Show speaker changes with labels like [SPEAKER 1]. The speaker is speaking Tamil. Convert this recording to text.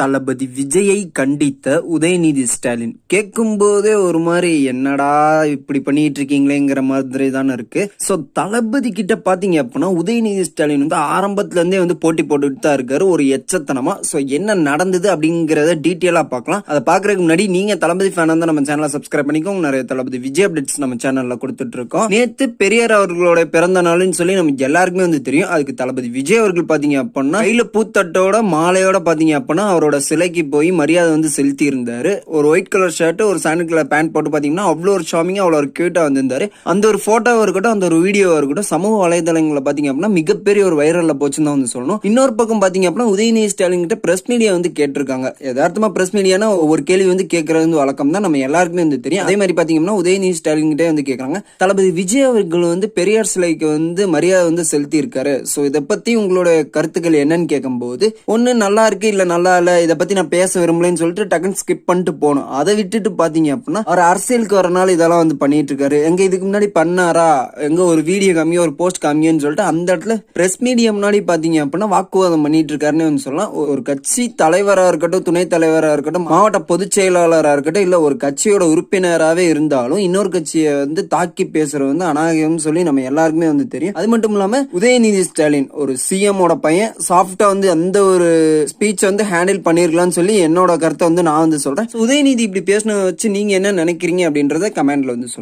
[SPEAKER 1] தளபதி விஜயை கண்டித்த உதயநிதி ஸ்டாலின். கேட்கும் போதே ஒரு மாதிரி என்னடா இப்படி பண்ணிட்டு இருக்கீங்களேங்கிற மாதிரி தானே இருக்கு. ஸோ தளபதி கிட்ட பாத்தீங்க அப்படின்னா உதயநிதி ஸ்டாலின் வந்து ஆரம்பத்துல இருந்தே வந்து போட்டி போட்டுட்டு தான் இருக்காரு. ஒரு எச்சத்தனமா. ஸோ என்ன நடந்தது அப்படிங்கிறத டீட்டெயிலா பார்க்கலாம் அதை பாக்குறதுக்கு முன்னாடி நீங்க தளபதி ஃபேன் வந்து நம்ம சேனலை சப்ஸ்கிரைப் பண்ணிக்கோங்க. நிறைய தளபதி விஜய் அப்டேட்ஸ் நம்ம சேனல்ல கொடுத்துட்டு இருக்கோம் நேத்து பெரியார் அவர்களோட பிறந்த நாள்னு சொல்லி நமக்கு எல்லாருக்குமே வந்து தெரியும். அதுக்கு தளபதி விஜய் அவர்கள் பாத்தீங்க அப்படின்னா கையில பூத்தட்டோட மாலையோட பாத்தீங்க அப்படின்னா அவரோட சிலைக்கு போய் மரியாதை வந்து செலுத்தி இருந்தாரு ஒரு ஒயிட் கலர் ஷர்ட் ஒரு சாண்டல் கலர் பேண்ட் போட்டு பாத்தீங்கன்னா அவ்வளோ ஒரு ஷாமிங்காக அவ்வளோ ஒரு க்யூட்டாக வந்திருந்தாரு. அந்த ஒரு ஃபோட்டோவாக இருக்கட்டும் அந்த ஒரு வீடியோவாக இருக்கட்டும் சமூக வலைதளங்களை பார்த்தீங்க அப்படின்னா மிகப்பெரிய ஒரு வைரலில் போச்சுன்னு தான் வந்து சொல்லணும். இன்னொரு பக்கம் பார்த்தீங்க அப்படின்னா உதயநிதி ஸ்டாலின் கிட்ட பிரஸ் மீடியா வந்து கேட்டிருக்காங்க. யதார்த்தமாக பிரஸ் மீடியானா ஒரு கேள்வி வந்து கேட்கறது வந்து வழக்கம் தான் நம்ம எல்லாருக்குமே வந்து தெரியும். அதே மாதிரி பாத்தீங்கன்னா உதயநிதி ஸ்டாலின் கிட்டே வந்து கேட்குறாங்க தளபதி விஜய் அவர்கள் வந்து பெரியார் சிலைக்கு வந்து மரியாதை வந்து செலுத்தி இருக்காரு இதை பற்றி உங்களோட கருத்துக்கள் என்னன்னு கேட்கும்போது ஒன்று நல்லா இருக்கு இல்லை நல்லா இல்லை இதை பத்தி நான் பேச விரும்பலன்னு சொல்லிட்டு டக்குன்னு ஸ்கிப் பண்ணிட்டு போகணும். அதை விட்டுட்டு பாத்தீங்க அப்படின்னா அவர் அரசியலுக்கு வரனால இதெல்லாம் வந்து பண்ணிட்டு இருக்காரு எங்க இதுக்கு முன்னாடி பண்ணாரா? எங்க ஒரு வீடியோ காமியோ ஒரு போஸ்ட் காமியோன்னு சொல்லிட்டு அந்த இடத்துல பிரஸ் மீடியா முன்னாடி பாத்தீங்க அப்படின்னா வாக்குவாதம் பண்ணிட்டு இருக்காருன்னு வந்து சொல்லலாம். ஒரு கட்சி தலைவராக இருக்கட்டும் துணைத் தலைவராக இருக்கட்டும் மாவட்ட பொதுச் செயலாளராக இருக்கட்டும் இல்லை ஒரு கட்சியோட உறுப்பினராகவே இருந்தாலும் இன்னொரு கட்சியை வந்து தாக்கி பேசுறது வந்து அநாககம் சொல்லி நம்ம எல்லாருக்குமே வந்து தெரியும். அது மட்டும் இல்லாமல் உதயநிதி ஸ்டாலின் ஒரு சிஎம் பையன் சாஃப்டா வந்து அந்த ஒரு ஸ்பீச் வந்து ஹேண்டில் பண்ணிருக்கலாம்னு சொல்லி என்னோட கருத்தை வந்து நான் வந்து சொல்கிறேன் உதயநிதி இப்படி பேசின வச்சு நீங்கள் என்ன நினைக்கிறீங்க அப்படின்றத கமெண்ட்டில் வந்து சொல்லுங்கள்